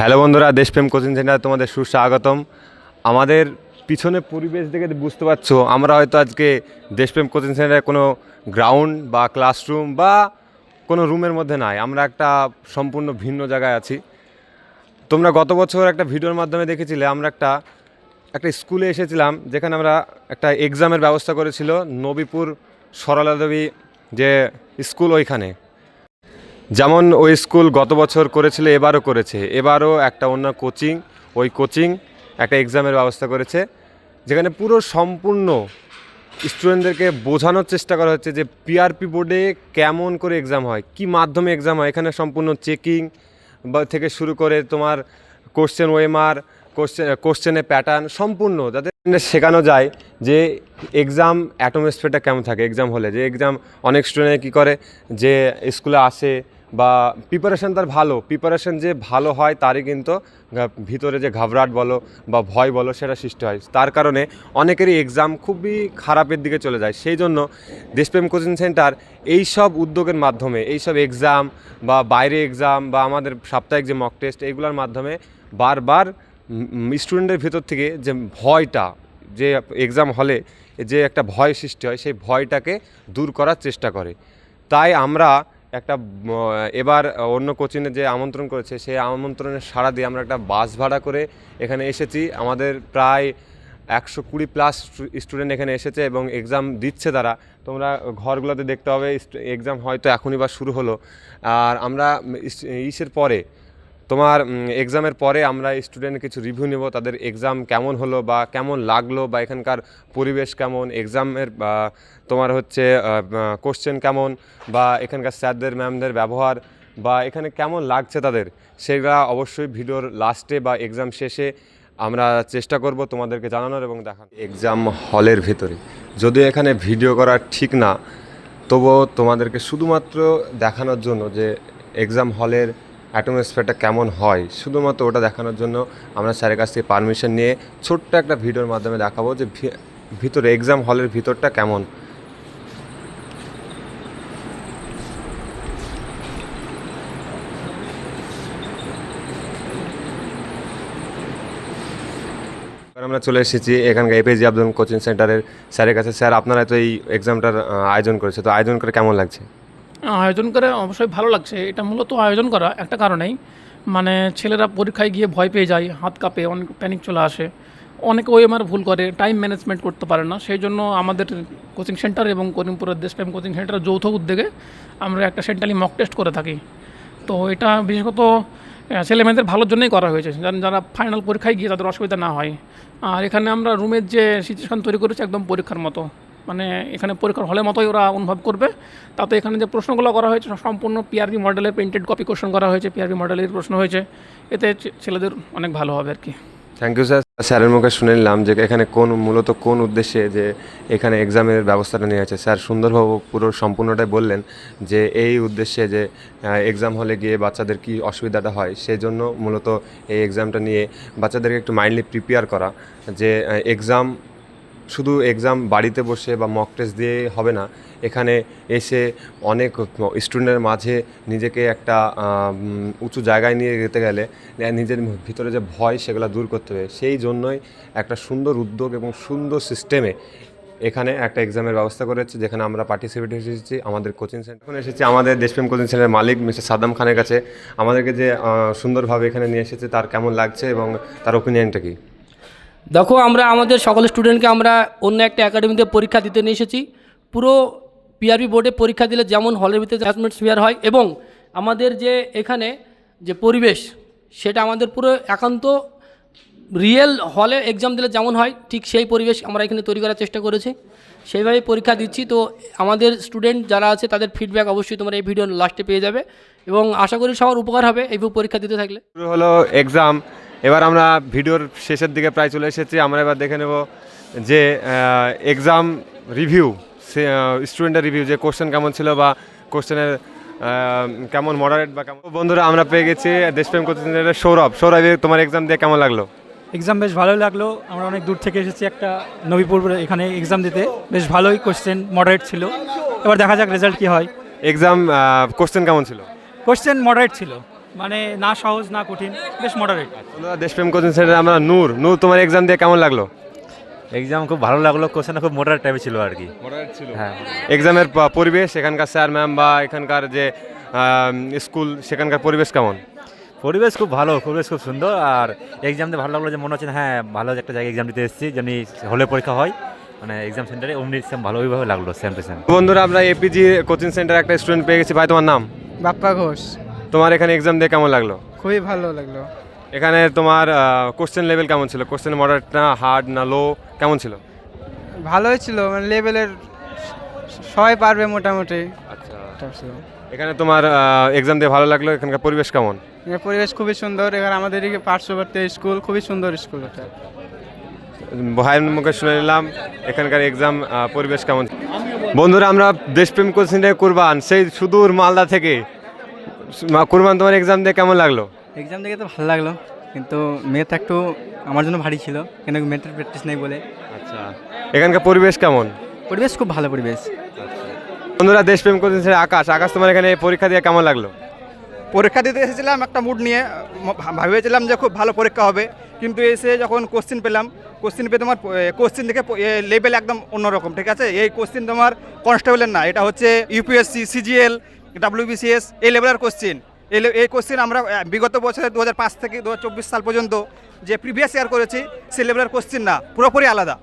Hello বন্ধুরা, দেশপ্রেম coaching centre তোমাদের সুস্বাগতম। আমাদের পিছনে পরিবেশ দেখে বুঝতে পারছ, আমরা হয়তো আজকে দেশপ্রেম কোচিং সেন্টারে কোনো গ্রাউন্ড বা ক্লাসরুম বা কোনো রুমের মধ্যে নাই, আমরা একটা সম্পূর্ণ ভিন্ন জায়গায় আছি। তোমরা গত বছর একটা ভিডিওর মাধ্যমে দেখেছিলে, আমরা একটা একটা স্কুলে এসেছিলাম, যেখানে আমরা একটা এক্সামের ব্যবস্থা করেছিল নবীপুর সরলা দেবী যে স্কুল ওইখানে। যেমন ওই স্কুল গত বছর করেছিল, এবারও করেছে। এবারও একটা অন্য কোচিং, ওই কোচিং একটা এক্সামের ব্যবস্থা করেছে, যেখানে পুরো সম্পূর্ণ স্টুডেন্টদেরকে বোঝানোর চেষ্টা করা হচ্ছে যে পিআরপি বোর্ডে কেমন করে এক্সাম হয়, কি মাধ্যমে এক্সাম হয়। এখানে সম্পূর্ণ চেকিং বা থেকে শুরু করে তোমার কোশ্চেন ওয়েমার, কোশ্চেন, কোশ্চেনের প্যাটার্ন সম্পূর্ণ, যাতে শেখানো যায় যে এক্সাম অ্যাটোমসফিয়ারটা কেমন থাকে। এক্সাম হলে যে এক্সাম, অনেক স্টুডেন্ট কী করে, যে স্কুলে আসে বা প্রিপারেশান তার ভালো। প্রিপারেশান যে ভালো হয় তারই কিন্তু ভিতরে যে ঘাবড়াট বলো বা ভয় বলো সেটা সৃষ্টি হয়। তার কারণে অনেকেরই এক্সাম খুবই খারাপের দিকে চলে যায়। সেই জন্য দেশপ্রেম কোচিং সেন্টার এই সব উদ্যোগের মাধ্যমে, এই সব এক্সাম বা বাইরে এক্সাম বা আমাদের সাপ্তাহিক যে মক টেস্ট এইগুলোর মাধ্যমে বারবার স্টুডেন্টের ভিতর থেকে যে ভয়টা, যে এক্সাম হলে যে একটা ভয় সৃষ্টি হয়, সেই ভয়টাকে দূর করার চেষ্টা করে। তাই আমরা একটা এবার অন্য কোচিংয়ে যে আমন্ত্রণ করেছে, সেই আমন্ত্রণের সাড়া দিয়ে আমরা একটা বাস ভাড়া করে এখানে এসেছি। আমাদের প্রায় একশো কুড়ি প্লাস স্টুডেন্ট এখানে এসেছে এবং এক্সাম দিচ্ছে তারা। তোমরা ঘরগুলোতে দেখতে হবে এক্সাম হয়তো এখনই বা শুরু হলো। আর আমরা ইস- ইসের পরে তোমার এক্সামের পরে আমরা স্টুডেন্ট কিছু রিভিউ নেব, তাদের এক্সাম কেমন হলো বা কেমন লাগল বা এখানকার পরিবেশ কেমন এক্সামের তোমার হচ্ছে কোশ্চেন কেমন বা এখানকার স্যারদের ম্যামদের ব্যবহার বা এখানে কেমন লাগছে তাদের, সেগুলা অবশ্যই ভিডিওর লাস্টে বা এক্সাম শেষে আমরা চেষ্টা করব তোমাদেরকে জানানোর এবং দেখানোর। এক্সাম হলের ভিতরে। যদিও এখানে ভিডিও করা ঠিক না, তবুও তোমাদেরকে শুধুমাত্র দেখানোর জন্য যে এক্সাম হলের অ্যাটমসফিয়ারটা কেমন হয়, শুধুমাত্র ওটা দেখানোর জন্য আমরা স্যারের কাছ থেকে পারমিশন নিয়ে ছোট্ট একটা ভিডিওর মাধ্যমে দেখাবো যে ভিতরে এক্সাম হলের ভিতরটা কেমন। আমরা চলে এসেছি এখানকার এপিজে আব্দুল কোচিং সেন্টারের স্যারের কাছে। স্যার, আপনারা তো এই এক্সামটার আয়োজন করেছে, তো আয়োজন করে কেমন লাগছে? আয়োজন করে অবশ্যই ভালো লাগছে। এটা মূলত আয়োজন করা একটা কারণেই। মানে ছেলেরা পরীক্ষায় গিয়ে ভয় পেয়ে যায়, হাত কাঁপে, অনেক প্যানিক চলে আসে। অনেকে আমার ভুল করে টাইম ম্যানেজমেন্ট করতে পারে না। সেই জন্য আমাদের কোচিং সেন্টার এবং করিমপুরের দেশপ্রেম কোচিং সেন্টারের যৌথ উদ্যোগে আমরা একটা সেন্টারলি মক টেস্ট করে থাকি। তো এটা বিশেষত ছেলেমেয়েদের ভালোর জন্যই করা হয়েছে। যারা ফাইনাল পরীক্ষায় গিয়ে তাদের অসুবিধা না হয়। আর এখানে আমরা রুমের যে সিচুয়েশন তৈরি করেছি, একদম পরীক্ষার মতো। মানে এখানে পরীক্ষার হলের মতোই ওরা অনুভব করবে। তাতে এখানে যে প্রশ্নগুলো করা হয়েছে সম্পূর্ণ পিআরবি মডেলের প্রিন্টেড কপি কোশ্চেন করা হয়েছে। পিআরবি মডেলের প্রশ্ন হয়েছে, এতে ছেলেদের অনেক ভালো হবে আর কি থ্যাংক ইউ স্যার স্যারের মুখে শুনে নিলাম যে এখানে কোন, মূলত কোন উদ্দেশ্যে যে এখানে এক্সামের ব্যবস্থাটা নিয়ে আছে স্যার সুন্দরভাবে পুরো সম্পূর্ণটাই বললেন যে এই উদ্দেশ্যে যে এক্সাম হলে গিয়ে বাচ্চাদের কি অসুবিধাটা হয় সেই জন্য মূলত এই এক্সামটা নিয়ে বাচ্চাদেরকে একটু মাইন্ডলি প্রিপেয়ার করা যে এক্সাম শুধু এক্সাম বাড়িতে বসে বা মক টেস্ট দিয়ে হবে না, এখানে এসে অনেক স্টুডেন্টের মাঝে নিজেকে একটা উঁচু জায়গায় নিয়ে যেতে গেলে নিজের ভিতরে যে ভয় সেগুলো দূর করতে হবে। সেই জন্যই একটা সুন্দর উদ্যোগ এবং সুন্দর সিস্টেমে এখানে একটা এক্সামের ব্যবস্থা করেছে যেখানে আমরা পার্টিসিপেট এসেছি, আমাদের কোচিং সেন্টার এখন এসেছি, আমাদের দেশপ্রেম কোচিং সেন্টারের মালিক মিস্টার সাদ্দাম খানের কাছে। আমাদেরকে যে সুন্দরভাবে এখানে নিয়ে এসেছে, তার কেমন লাগছে এবং তার ওপিনিয়নটা কি? দেখো, আমরা আমাদের সকল স্টুডেন্টকে আমরা অন্য একটা একাডেমিতে পরীক্ষা দিতে নিয়ে এসেছি। পুরো পিআরবি বোর্ডে পরীক্ষা দিলে যেমন হলের ভিতরে অ্যাসমেন্ট ফেয়ার হয় এবং আমাদের যে এখানে যে পরিবেশ, সেটা আমাদের পুরো একান্ত রিয়েল হলে এক্সাম দিলে যেমন হয়, ঠিক সেই পরিবেশ আমরা এখানে তৈরি করার চেষ্টা করেছি। সেইভাবে পরীক্ষা দিচ্ছি। তো আমাদের স্টুডেন্ট যারা আছে, তাদের ফিডব্যাক অবশ্যই তোমরা এই ভিডিও লাস্টে পেয়ে যাবে এবং আশা করি সবার উপকার হবে এইভাবে পরীক্ষা দিতে থাকলে। হলো এক্সাম এবার আমরা ভিডিওর শেষের দিকে প্রায় চলে এসেছি। আমরা এবার দেখে নেব যে এক্সাম রিভিউ সে স্টুডেন্টের রিভিউ যে কোশ্চেন কেমন ছিল বা কোশ্চেনের কেমন মডারেট বা কেমন। বন্ধুরা আমরা পেয়ে গেছি দেশপ্রেম কোচিং সেন্টারের সৌরভ সৌরভ তোমার এক্সাম দিয়ে কেমন লাগল? এক্সাম বেশ ভালোই লাগল। আমরা অনেক দূর থেকে এসেছি একটা নবীপুর এখানে এক্সাম দিতে। বেশ ভালোই কোশ্চেন মডারেট ছিল। এবার দেখা যাক রেজাল্ট কী হয়। এক্সাম কোশ্চেন কেমন ছিল? কোশ্চেন মডারেট ছিল। মানে না সহজ না কঠিন বেশ মডারেট বন্ধুরা দেশপ্রেম কোচিং সেন্টারে আমরা নূর। নূর তোমার এক্সাম দিয়ে কেমন লাগল? এক্সাম খুব ভালো লাগল কোশ্চেন খুব মোটার টাইপের ছিল আর কি। মডারেট ছিল। হ্যাঁ। এক্সামের পরিবেশ এখানকার স্যার ম্যাম বা এখানকার যে স্কুল সেখানকার পরিবেশ কেমন? পরিবেশ খুব ভালো পরিবেশ খুব সুন্দর। আর এক্সাম দিয়ে ভালো লাগল যে মনে হচ্ছে না, হ্যাঁ ভালো একটা জায়গায় এক্সাম দিতে এসেছি যেমনি হলে পরীক্ষা হয়। মানে এক্সাম সেন্টারে অমনি সেম ভালো ওইভাবে লাগল সেম টু সেম বন্ধুরা আমরা এপিজি কোচিং সেন্টারে একটা স্টুডেন্ট পেয়ে গেছি। ভাই তোমার নাম? বাপ্পা ঘোষ। তোমার এখানে এক্সাম দিয়ে কেমন লাগল? খুবই ভালো লাগল। এখানে তোমার কোশ্চেন লেভেল কেমন ছিল? কোশ্চেন মডারেট না হার্ড না লো কেমন ছিল? ভালোই ছিল মানে লেভেলের সবাই পারবে মোটামুটি। আচ্ছা। এখানে তোমার এক্সাম দিয়ে ভালো লাগল? এখানকার পরিবেশ কেমন? পরিবেশ খুবই সুন্দর। এখানে আমাদের এদিকে পার্শ্ববর্তী স্কুল খুবই সুন্দর স্কুল এটা ভাইয়ের মুখে শুনে নিলাম এখানকার এক্সাম পরিবেশ কেমন বন্ধুরা আমরা দেশপ্রেম কোচিং থেকে কুরবান সেই সুদূর মালদা থেকে। কুরবান তোমার এক্সাম দিয়ে কেমন লাগল? এক্সাম দেখে তো ভালো লাগল কিন্তু মেথ একটু আমার জন্য ভারী ছিল কেন মেথের প্র্যাকটিস নেই বলে। আচ্ছা। এখানকার পরিবেশ কেমন? পরিবেশ খুব ভালো পরিবেশ। বন্ধুরা দেশপ্রেম কোচিং সেন্টার আকাশ। আকাশ তোমার এখানে পরীক্ষা দিয়ে কেমন লাগল? পরীক্ষা দিতে এসেছিলাম একটা মুড নিয়ে ভেবেছিলাম যে খুব ভালো পরীক্ষা হবে কিন্তু এসে যখন কোশ্চিন পেলাম কোশ্চিন পেয়ে তোমার কোশ্চিন দেখে লেভেল একদম অন্যরকম ঠিক আছে? এই কোশ্চিন তোমার কনস্টেবলের না এটা হচ্ছে ইউপিএসসি সিজিএল ডাব্লিউবিসিএস এই লেভেলের কোশ্চিন এই এই কোশ্চিন আমরা বিগত বছরে দু হাজার পাঁচ থেকে দু হাজার চব্বিশ সাল পর্যন্ত যে প্রিভিয়াস ইয়ার করেছি, সেই লেভেলের কোশ্চিন না, পুরোপুরি আলাদা।